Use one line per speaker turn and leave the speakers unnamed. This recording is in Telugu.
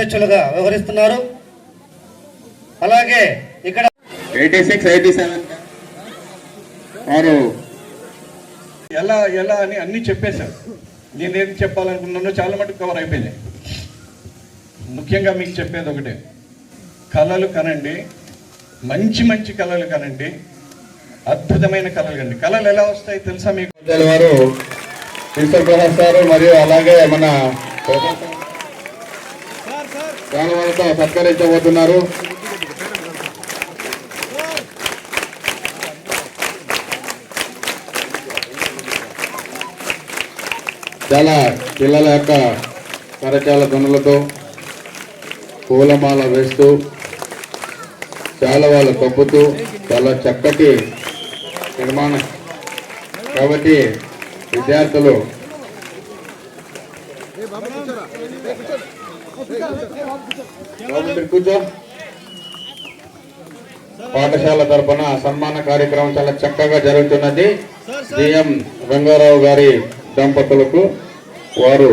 అధ్యక్షులుగా వ్యవహరిస్తున్నారు. అలాగే ఇక్కడ
ఎయిటీ సిక్స్ ఎయిటీ సెవెన్ వారు
ఎలా ఎలా అని అన్ని చెప్పేశారు. నేనేం చెప్పాలనుకున్నానో చాలా మటుకు కవర్ అయిపోయింది ముఖ్యంగా మీకు చెప్పేది ఒకటే. కళలు కనండి. మంచి మంచి కళలు కనండి. అద్భుతమైన కళలు కండి కళలు ఎలా వస్తాయి తెలుసా మీకు?
వారు ఈశ్వర్ ప్రసాద్ సార్ మరియు అలాగే మన వాళ్ళతో సత్కరించబోతున్నారు చాలా పిల్లల యొక్క కరచాల ధ్వనులతో పూలమాల వేస్తూ చాలా వాళ్ళు కప్పుతూ చాలా చక్కటి నిర్మాణం కాబట్టి విద్యార్థులు కూర్చో. పాఠశాల తరపున సన్మాన కార్యక్రమం చాలా చక్కగా జరుగుతున్నది. జిఎం రంగారావు గారి దంపతులకు వారు